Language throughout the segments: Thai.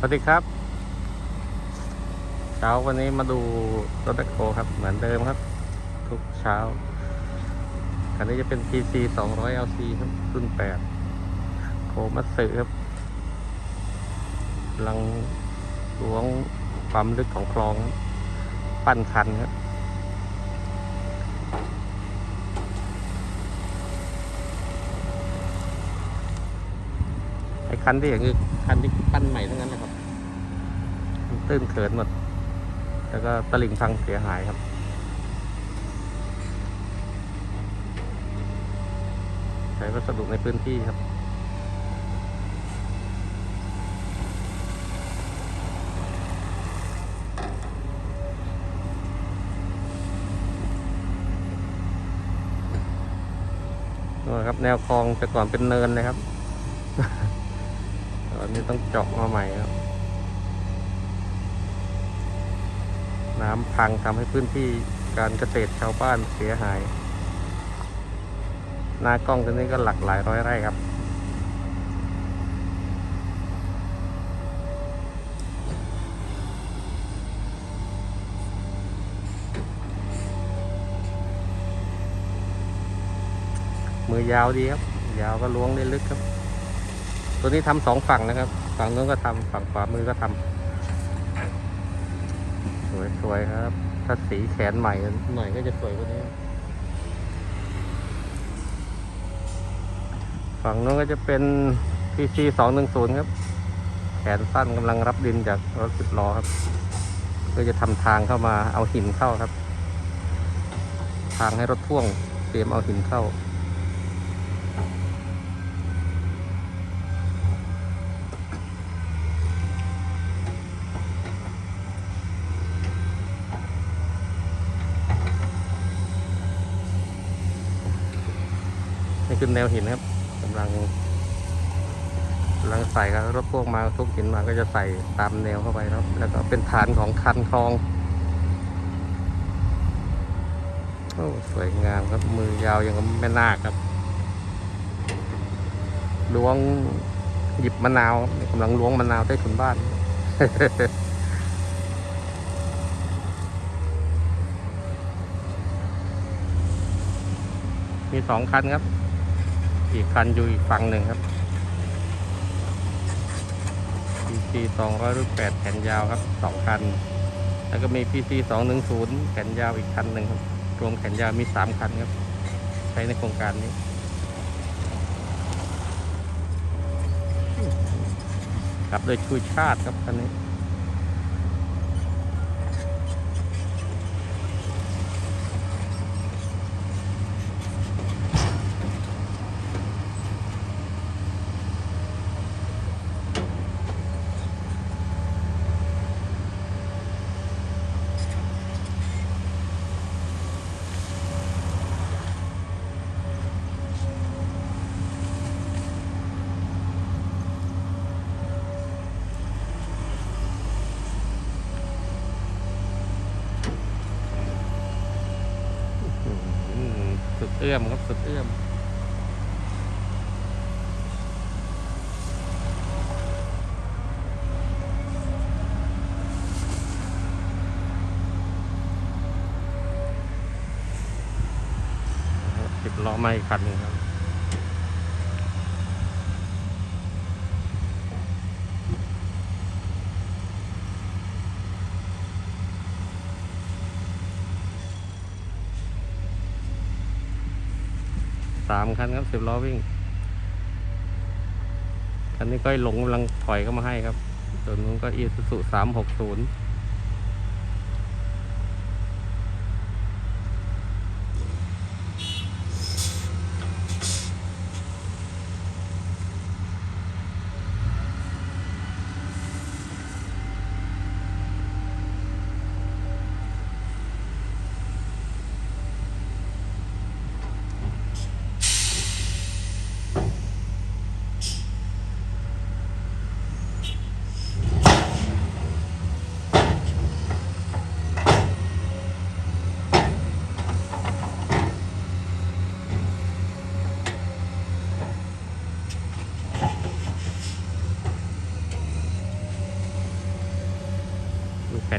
สวัสดีครับ เช้าวันนี้มาดูรถแบคโฮครับ เหมือนเดิมครับ ทุกเช้า คันนี้จะเป็น PC 200 LC ครับรุ่น8โคมัตสึครับกำลังล้วงความลึกของคลอง ปั้นคันครับไอ้คันที่เห็นคือคันที่ปั้นใหม่ทั้งนั้นนะครับ ตื้นเขินหมด แล้วก็ตลิ่งพังเสียหายครับ ใช้วัสดุในพื้นที่ครับนี่ครับแนวคลองแต่ก่อนเป็นเนินเลยครับตอนนี้ต้องเจาะมาใหม่ครับ น้ำพังทำให้พื้นที่การเกษตรชาวบ้านเสียหาย หน้ากล้องตัวนี้ก็หลักหลายร้อยไร่ครับ มือยาวดีครับ ยาวก็ล้วงได้ลึกครับ ตัวนี้ทำสองฝั่งนะครับ ฝั่งนู้นก็ทำฝั่งขวามือก็ทำ สวยๆครับ ถ้าสีแขนใหม่หน่อยก็จะสวยกว่านี้ ฝั่งนู้นก็จะเป็น PC สองหนึ่งศูนย์ครับ แขนสั้นกำลังรับดินจากรถสิบล้อครับ ก็จะทำทางเข้ามาเอาหินเข้าครับ ทางให้รถพ่วงเตรียมเอาหินเข้า นี่คือแนวหินครับกำลังกำลังใส่ครับรถพวกมาทุกหินมาก็จะใส่ตามแนวเข้าไปครับ แล้วก็เป็นฐานของคันคลองโอ้สวยงามครับมือยาวอย่างกับแม่นาคครับล้วงหยิบมะนาวกำลังล้วงมะนาวใต้ถุนบ้านมีสองคันครับ อีกคันอยู่อีกฝั่งหนึ่งครับ PC สองร้อยรุ่นแปดแขนยาวครับสองคัน แล้วก็มี PC สองหนึ่งศูนย์แขนยาวอีกคันหนึ่งครับ รวมแขนยาวมีสามคันครับ ใช้ในโครงการนี้ครับโดยชูชาติครับคันนี้ อืมสุด เอื้อมครับสุดเอื้อมสิบล้อไม่คันหนึงครับ สามคันครับสิบล้อวิ่ง คันนี้ก็หลงกำลังถอยเข้ามาให้ครับ ส่วนนู้นก็อีสุสุสามหกศูนย์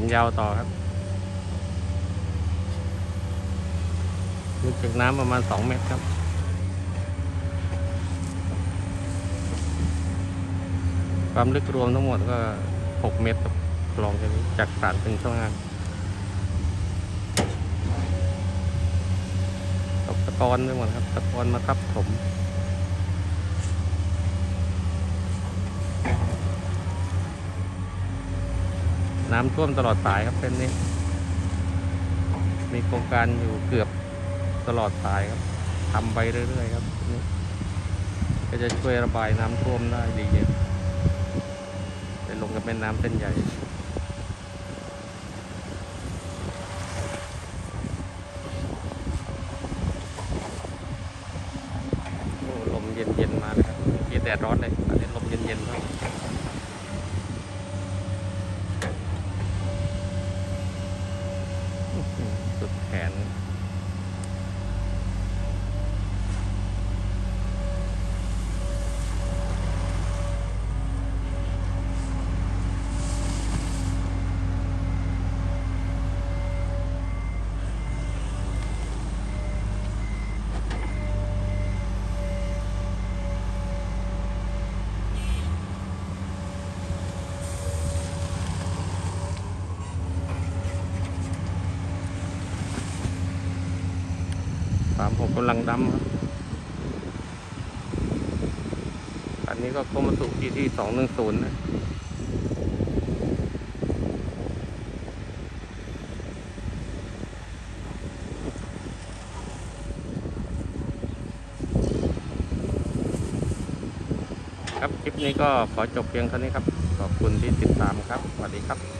นยาวต่อครับลึกจากน้ำประมาณสองเมตรครับ ความลึกรวมทั้งหมดก็หกเมตรครับคลองจากนี้จากสารถึงช่องงานตกตะกอนไปหมดครับ ตะกอนมาทับถม น้ำท่วมตลอดสายครับเส้นนี้ มีโครงการอยู่เกือบตลอดสายครับทำไปเรื่อยๆครับนี่ก็จะช่วยระบายน้ำท่วมได้ดีเยอะไปลงกับแม่น้ำเส้นใหญ่โอ้ลมเย็นๆมาเลยครับเมื่อกี้แดดร้อนเลยตอนนี้ลมเย็นๆมาก สุดแขน สามหกกำลังดำครับอันนี้ก็โคมาสุที่ที่สองหนึ่งศูนย์นะครับ คลิปนี้ก็ขอจบเพียงเท่านี้ครับ ขอบคุณที่ติดตามครับ สวัสดีครับ